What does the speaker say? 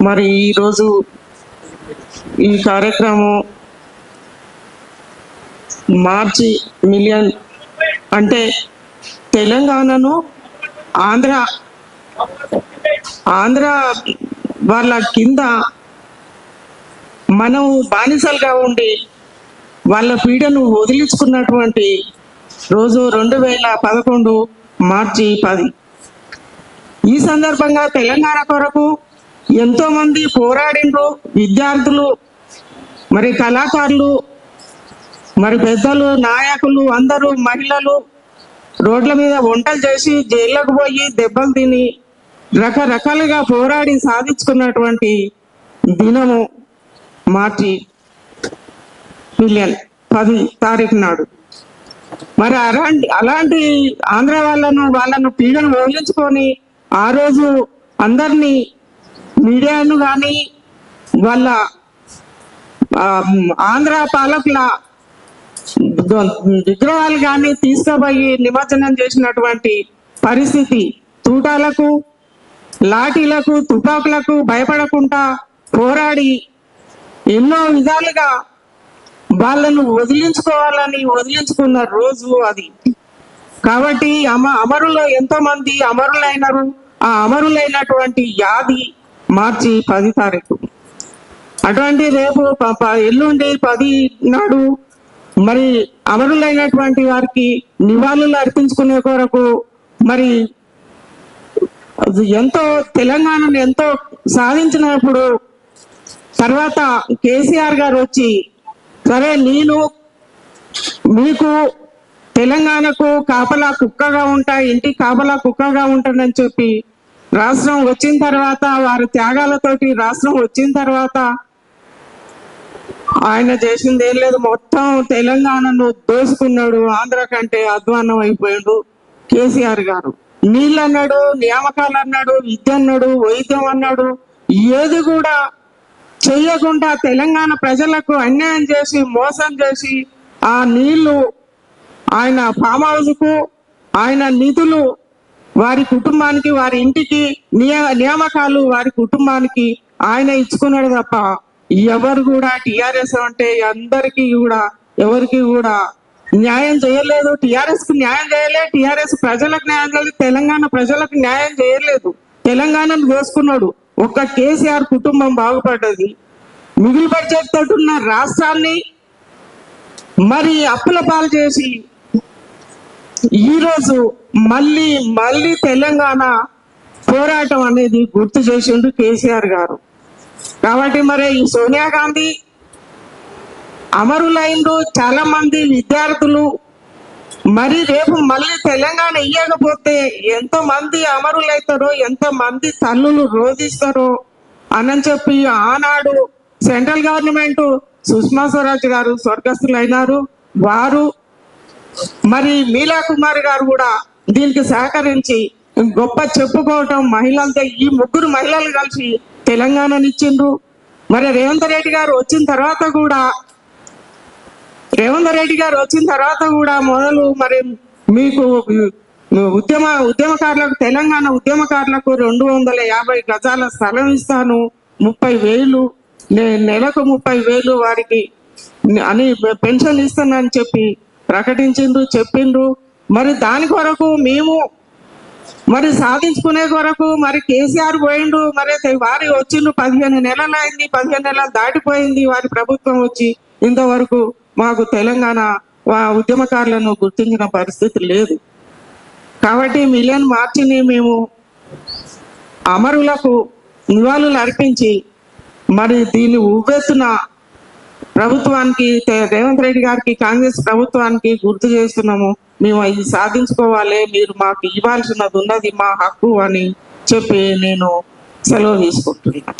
మరి ఈరోజు ఈ కార్యక్రమం మార్చి మిలియన్ అంటే తెలంగాణను ఆంధ్ర ఆంధ్ర వాళ్ళ కింద మనం బానిసలుగా ఉండి వాళ్ళ పీడను వదిలించుకున్నటువంటి రోజు రెండు వేల పదకొండు మార్చి పది. ఈ సందర్భంగా తెలంగాణ కొరకు ఎంతో మంది పోరాడిండ్రు విద్యార్థులు మరి కళాకారులు మరి పెద్దలు నాయకులు అందరూ మహిళలు రోడ్ల మీద వంటలు చేసి జైళ్ళకు పోయి దెబ్బలు తిని రకరకాలుగా పోరాడి సాధించుకున్నటువంటి దినము మార్చి మిలియన్ పది తారీఖు నాడు. మరి అలాంటి అలాంటి ఆంధ్ర వాళ్ళను వాళ్ళను పీడను వదిలించుకొని ఆ రోజు అందరినీ మీడియాను కానీ వాళ్ళ ఆంధ్ర పాలకుల విగ్రహాలు కానీ తీసుకుపోయి నిమజ్జనం చేసినటువంటి పరిస్థితి తూటాలకు లాఠీలకు తుపాకులకు భయపడకుండా పోరాడి ఎన్నో విధాలుగా వాళ్ళను వదిలించుకోవాలని వదిలించుకున్న రోజు అది. కాబట్టి అమ అమరులో ఎంతో మంది అమరులైనరు ఆ అమరులైనటువంటి యాది మార్చి పది తారీఖు. అటువంటి రేపు ప- ఎల్లుండి పది నాడు మరి అమరులైనటువంటి వారికి నివాళులు అర్పించుకునే కొరకు మరి అది ఎంతో తెలంగాణను ఎంతో సాధించినప్పుడు తర్వాత కేసీఆర్ గారు వచ్చి సరే నేను మీకు తెలంగాణకు కాపలా కుక్కగా ఉంటా ఇంటి కాపలా కుక్కగా ఉంటానని చెప్పి రాష్ట్రం వచ్చిన తర్వాత వారి త్యాగాలతోటి రాష్ట్రం వచ్చిన తర్వాత ఆయన చేసింది ఏం లేదు. మొత్తం తెలంగాణను దోసుకున్నాడు. ఆంధ్ర కంటే అధ్వానం అయిపోయాడు కేసీఆర్ గారు. నీళ్ళు అన్నాడు నియామకాలు అన్నాడు విద్య అన్నాడు. వైద్యం అన్నాడు ఏది కూడా చెయ్యకుండా తెలంగాణ ప్రజలకు అన్యాయం చేసి మోసం చేసి ఆ నీళ్ళు ఆయన ఫామ్ హౌస్కు ఆయన నిధులు వారి కుటుంబానికి వారి ఇంటికి నియామకాలు వారి కుటుంబానికి ఆయన ఇచ్చుకున్నాడు తప్ప ఎవరు కూడా టిఆర్ఎస్ అంటే అందరికీ కూడా ఎవరికి కూడా న్యాయం చేయలేదు. టిఆర్ఎస్కు న్యాయం చేయలేదు టిఆర్ఎస్ ప్రజలకు న్యాయం చేయలేదు. తెలంగాణ ప్రజలకు న్యాయం చేయలేదు. తెలంగాణను దోసుకున్నాడు ఒక్క కేసీఆర్ కుటుంబం బాగుపడ్డది. మిగులు బడ్జెట్ తోటి ఉన్న రాష్ట్రాన్ని మరి అప్పుల పాలు చేసి ఈరోజు మళ్ళీ మళ్ళీ తెలంగాణ పోరాటం అనేది గుర్తు చేసిండు కేసీఆర్ గారు. కాబట్టి మరి ఈ సోనియా గాంధీ అమరులైండు చాలా మంది విద్యార్థులు మరి రేపు మళ్ళీ తెలంగాణ ఇయ్యకపోతే ఎంతో మంది అమరులైతారో ఎంతో మంది తల్లులు రోధిస్తారో అని చెప్పి ఆనాడు సెంట్రల్ గవర్నమెంట్ సుష్మా స్వరాజ్ గారు స్వర్గస్థులైనారు. వారు మరి మీలా కుమార్ గారు కూడా దీనికి సహకరించి గొప్ప చెప్పుకోవటం మహిళలతో ఈ ముగ్గురు మహిళలు కలిసి తెలంగాణనిచ్చిండ్రు. మరి రేవంత్ రెడ్డి గారు వచ్చిన తర్వాత కూడా రేవంత్ రెడ్డి గారు వచ్చిన తర్వాత కూడా మొదలు మరి మీకు ఉద్యమ ఉద్యమకారులకు తెలంగాణ ఉద్యమకారులకు రెండు వందల యాభై గజాల స్థలం ఇస్తాను. ముప్పై వేలు నెలకు ముప్పై వేలు వారికి అని పెన్షన్ ఇస్తానని చెప్పి ప్రకటించిండ్రు చెప్పిండ్రు. మరి దాని కొరకు మేము మరి సాధించుకునే కొరకు మరి కేసీఆర్ పోయిండు. మరి వారి వచ్చిండు పదిహేను నెలలు అయింది. పదిహేను నెలలు దాటిపోయింది వారి ప్రభుత్వం వచ్చి. ఇంతవరకు మాకు తెలంగాణ ఉద్యమకారులను గుర్తించిన పరిస్థితి లేదు. కాబట్టి మిలియన్ మార్చిని మేము అమరులకు నివాళులు అర్పించి మరి దీన్ని ఉవ్వెత్తున ప్రభుత్వానికి రేవంత్ రెడ్డి గారికి కాంగ్రెస్ ప్రభుత్వానికి గుర్తు చేస్తున్నాము. మేము ఇది సాధించుకోవాలి మీరు మాకు ఇవ్వాల్సినది ఉన్నది మా హక్కు అని చెప్పి నేను సెలవు తీసుకుంటున్నాను